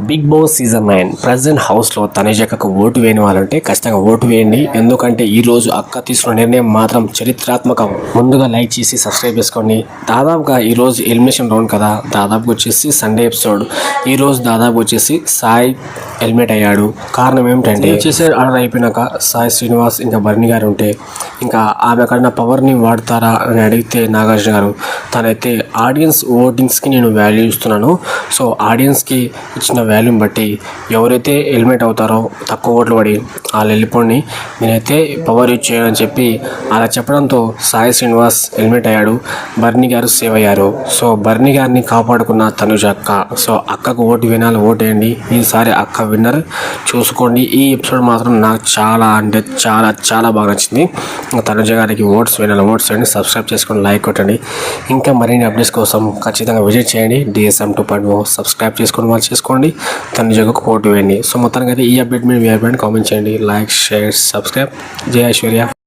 Bigg Boss season nine present హౌస్లో తనేజక్కకు vote వేయని వాళ్ళంటే ఖచ్చితంగా ఓటు వేయండి. ఎందుకంటే ఈ రోజు అక్క తీసుకున్న నిర్ణయం మాత్రం చరిత్రాత్మకం. ముందుగా లైక్ చేసి సబ్స్క్రైబ్ చేసుకోండి. దాదాపుగా ఈ రోజు ఎలిమినేషన్ రౌండ్ కదా. దాదాపు వచ్చేసి సండే ఎపిసోడ్. ఈ రోజు దాదాపు వచ్చేసి సాయి హెల్మెట్ అయ్యాడు. కారణం ఏమిటంటే చేసే ఆర్డర్ అయిపోయినాక సాయి శ్రీనివాస్ ఇంకా భరణి గారు ఉంటే ఇంకా ఆమె అక్కడ పవర్ని వాడతారా అని అడిగితే నాగార్జున గారు తనైతే ఆడియన్స్ ఓటింగ్స్కి నేను వాల్యూ ఇస్తున్నాను. సో ఆడియన్స్కి ఇచ్చిన వాల్యూని బట్టి ఎవరైతే హెల్మెట్ అవుతారో తక్కువ ఓట్లు పడి వాళ్ళు వెళ్ళిపోండి నేనైతే పవర్ యూజ్ చేయని చెప్పి అలా చెప్పడంతో సాయి శ్రీనివాస్ హెల్మెట్ అయ్యాడు. బర్ని గారు సేవ్ అయ్యారు. సో బర్ని గారిని కాపాడుకున్న తనుజ అక్క. సో అక్కకు ఓటు వినాలి ఓటేయండి. ఈసారి అక్క విన్నర్. చూసుకోండి. ఈ ఎపిసోడ్ మాత్రం నాకు చాలా అంటే చాలా చాలా బాగా నచ్చింది. తనుజ గారికి ఓట్స్ వినాలి ఓట్స్ వేయండి సబ్స్క్రైబ్ చేసుకొని లైక్ కొట్టండి. ఇంకా మరిన్ని అప్డేట్స్ కోసం ఖచ్చితంగా విజిట్ చేయండి. డిఎస్ఎం టూ పాయింట్ సబ్స్క్రైబ్ చేసుకొని వాళ్ళు చేసుకోండి. తనుజకు ఓటు వేయండి. సో మొత్తానికి అయితే ఈ అప్డేట్ మీరు కామెంట్ చేయండి. లైక్ షేర్ సబ్స్క్రైబ్ జై ఐశ్వర్య